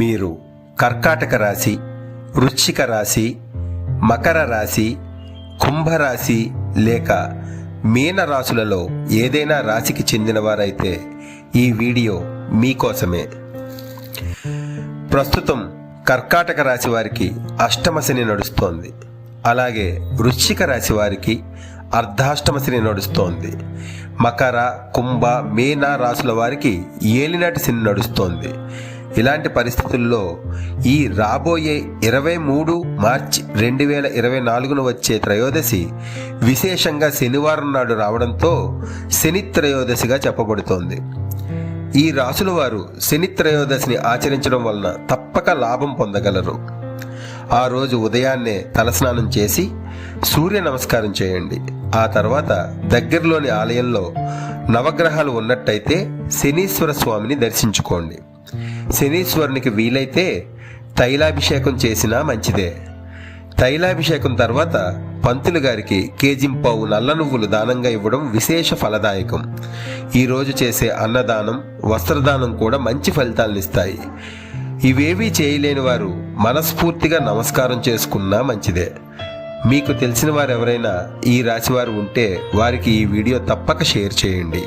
మీరు కర్కాటక రాశి వృశ్చిక రాశి మకర రాశి కుంభరాశి లేక మీన రాశులలో ఏదైనా రాశికి చెందినవారైతే ఈ వీడియో మీకోసమే. ప్రస్తుతం కర్కాటక రాశి వారికి అష్టమ శని నడుస్తోంది. అలాగే వృశ్చిక రాశి వారికి అర్ధాష్టమ శని నడుస్తోంది. మకర కుంభ మీన రాశుల వారికి ఏలినాటి శని నడుస్తోంది. ఇలాంటి పరిస్థితుల్లో ఈ రాబోయే ఇరవై మూడు మార్చి రెండు వేల ఇరవై నాలుగున వచ్చే త్రయోదశి విశేషంగా శనివారం నాడు రావడంతో శని త్రయోదశిగా చెప్పబడుతోంది. ఈ రాసుల వారు శని త్రయోదశిని ఆచరించడం వలన తప్పక లాభం పొందగలరు. ఆ రోజు ఉదయాన్నే తలస్నానం చేసి సూర్య నమస్కారం చేయండి. ఆ తర్వాత దగ్గరలోని ఆలయంలో నవగ్రహాలు ఉన్నట్టయితే శనీశ్వర స్వామిని దర్శించుకోండి. శనీశ్వరునికి వీలైతే తైలాభిషేకం చేసినా మంచిదే. తైలాభిషేకం తర్వాత పంతులు గారికి కేజింపావు నల్ల నువ్వులు దానంగా ఇవ్వడం విశేష ఫలదాయకం. ఈరోజు చేసే అన్నదానం వస్త్రదానం కూడా మంచి ఫలితాలనిస్తాయి ఇవేవీ చేయలేని వారు మనస్ఫూర్తిగా నమస్కారం చేసుకున్నా మంచిదే. మీకు తెలిసిన వారు ఎవరైనా ఈ రాశివారు ఉంటే వారికి ఈ వీడియో తప్పక షేర్ చేయండి.